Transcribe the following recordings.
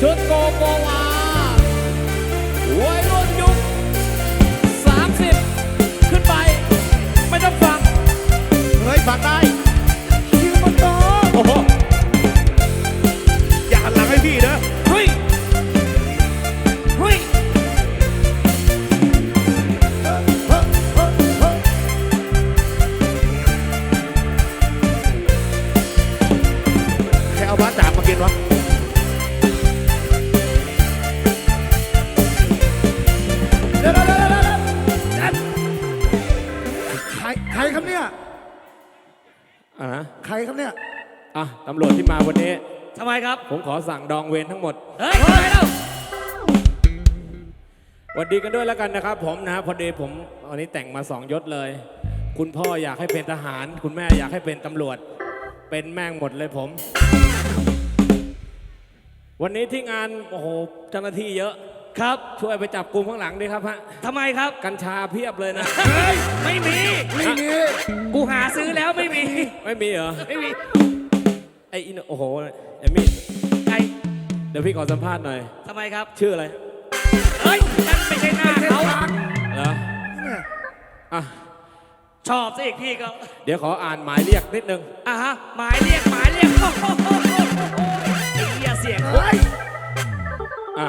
ชุดโกโกวาวัยรุ่นยุค30 ขึ้นไป ไม่ต้องฟังเฮ้ยฟังได้ ตำรวจที่มาวันนี้ ทำไมครับ ผมขอสั่งดองเวรทั้งหมด เฮ้ยทำไมเล่าหวัสดีกันด้วยแล้วกันนะครับ ผมนะพอดีผมวันนี้แต่งมาสองยศเลย คุณพ่ออยากให้เป็นทหาร คุณแม่อยากให้เป็นตำรวจ เป็นแม่งหมดเลยผม วันนี้ที่งานโอ้โหเจ้าหน้าที่เยอะ ครับ ช่วยไปจับกลุ่มข้างหลังด้วยครับฮะทำไมครับ กัญชาเพียบเลยนะไม่มี ไม่มี กูหาซื้อแล้วไม่มี ไม่มีเหรอ ไม่มี ไอ้อินโอ้โหเอมมี่ไอเดี๋ยวพี่ขอสัมภาษณ์หน่อย ทำไมครับ ชื่ออะไรเฮ้ยนั่นไม่ใช่หน้าเขา เหรออะชอบสิอีกพี่ก็เดี๋ยวขออ่านหมายเรียกนิดนึง อะฮะ หมายเรียก หมายเรียกโอ้โหไอ้เหี้ยเสียงเฮ้ยอะ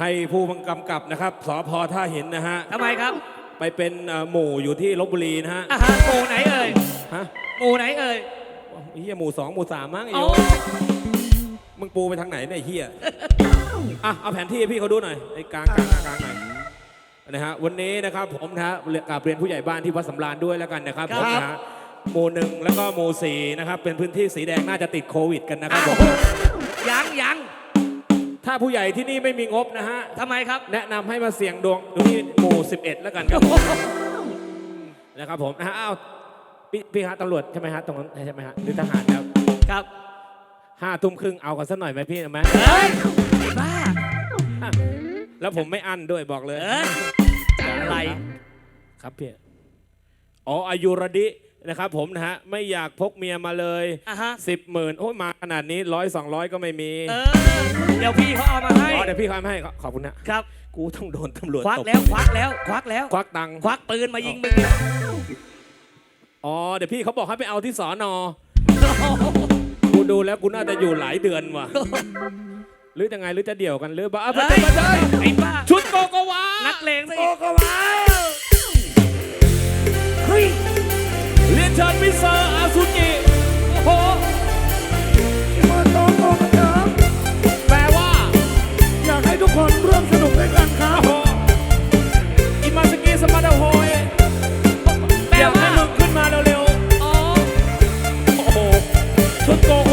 ให้ผู้กำกับนะครับสพท่าหินนะฮะ ทำไมครับ ไปเป็นเอ่อหมู่อยู่ที่ลบบุรีนะฮะ อะฮะหมู่ไหนเอ่ยฮะ หมู่ไหนเอ่ย เฮียหมู่สองหมู่สามมั้งไอ้โอ้โยมึงปูไปทางไหนเนี่ยไอ้เฮียอะเอาแผนที่ให้พี่เขาดูหน่อยไอ้กลางกลางกลางหน่อยนะฮะวันนี้นะครับผมนะฮะกราบเรียนผู้ใหญ่บ้านที่วัดสำราญด้วยแล้วกันนะครับผมนะฮะหมู่หนึ่งแล้วก็หมู่สี่นะครับเป็นพื้นที่สีแดงน่าจะติดโควิดกันนะครับผมยังยังถ้าผู้ใหญ่ที่นี่ไม่มีงบนะฮะทำไมครับ แนะนำให้มาเสี่ยงดวงดูที่หมู่ 11 แล้วกันครับผมนะครับผมนะฮะอ้าว พี่พี่ฮะตำรวจใช่ไหมฮะตรงนั้นใช่ไหมฮะหรือทหารครับครับห้าทุ่มครึ่งเอากันสักหน่อยไหมพี่ไหมเฮ้ยไอ้บ้าแล้วผมไม่อั้นด้วยบอกเลยเอ้ยจะอะไรครับพี่อ๋ออายุรดินะครับผมนะฮะไม่อยากพกเมียมาเลยอะฮะสิบหมื่นโอ้ยมาขนาดนี้ร้อยสองร้อยก็ไม่มีเออเดี๋ยวพี่เขาเอามาให้อ๋อเดี๋ยวพี่เขาให้ขอบคุณนะครับ กูต้องโดนตำรวจควักตบแล้วควักแล้วควักแล้วควักตังค์ควักปืนมายิงมึง อ๋อเดี๋ยวพี่เขาบอกให้ไปเอาที่สอนอกูดูแล้วกูน่าจะอยู่หลายเดือนว่ะ หรือยังไงหรือจะเดี่ยวกันหรือเปล่าอะเฮ้ยไม่ใช่ไอ้บ้าชุดโกโกวานักเลงซะโกอีก โกวาเฮ้ยเรียนเชิญมิสเตอร์อาซุจิโอ้โหมาโตโกกันเถอะแปลว่าอยากให้ทุกคนร่วมสนุกด้วยกันครับโอ้โหอิมาสกิสมาดาโฮ ชุ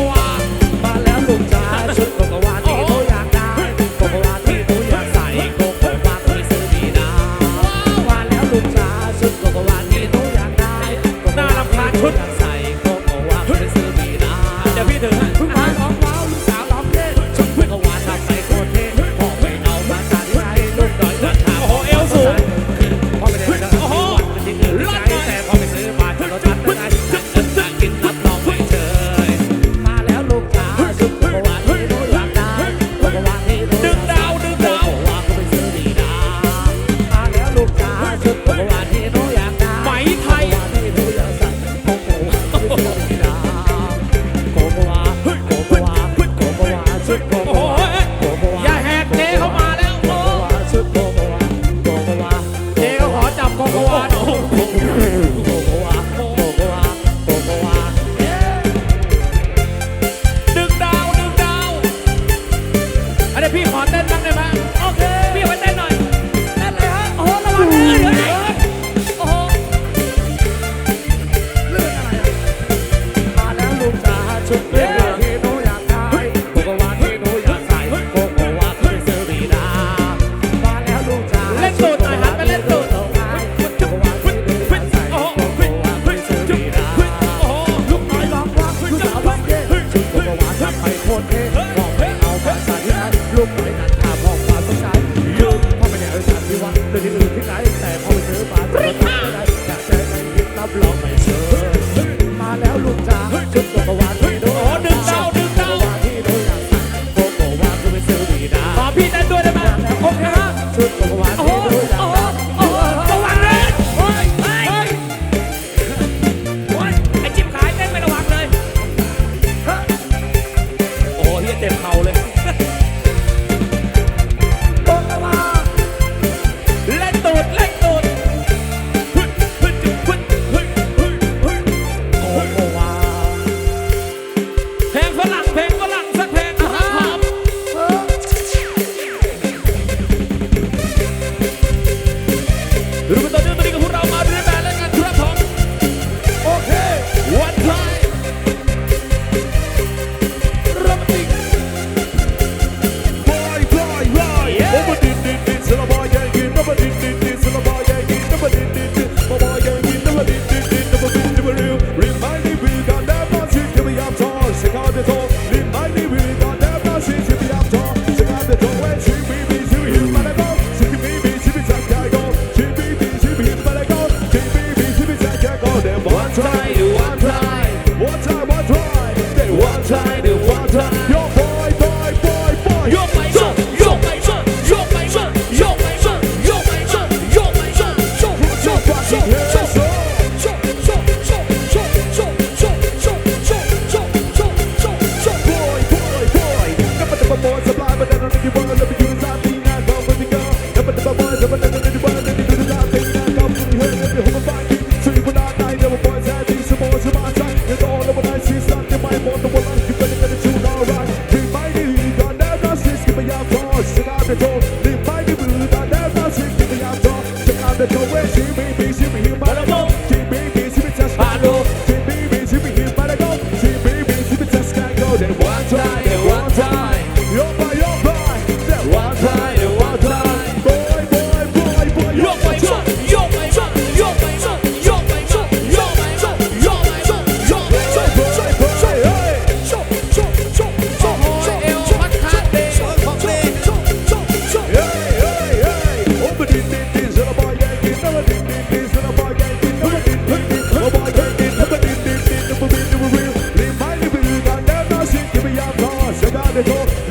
Let's go.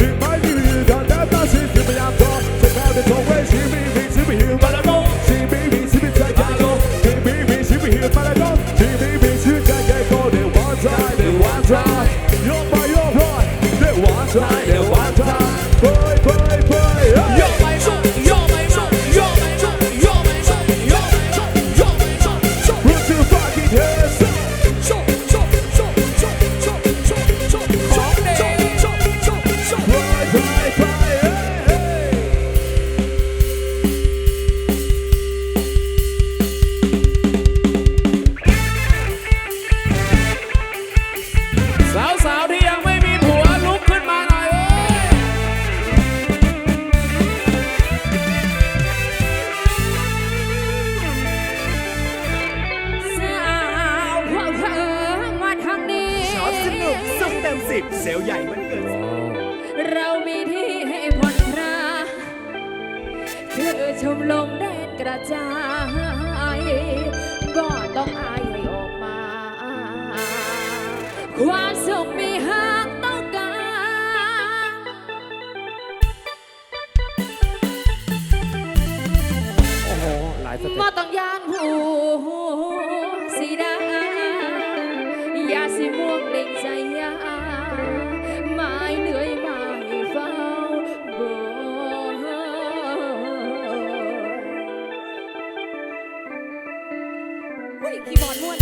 ความสุขมีหากต้องการ โอ้โห หลายสเต็ป มาต้องยานผู้สีดาอยาสิม่วงเด็กใจยาไม่เหนื่อยไม่เฝ้าโบยคีย์บอร์ดม่วน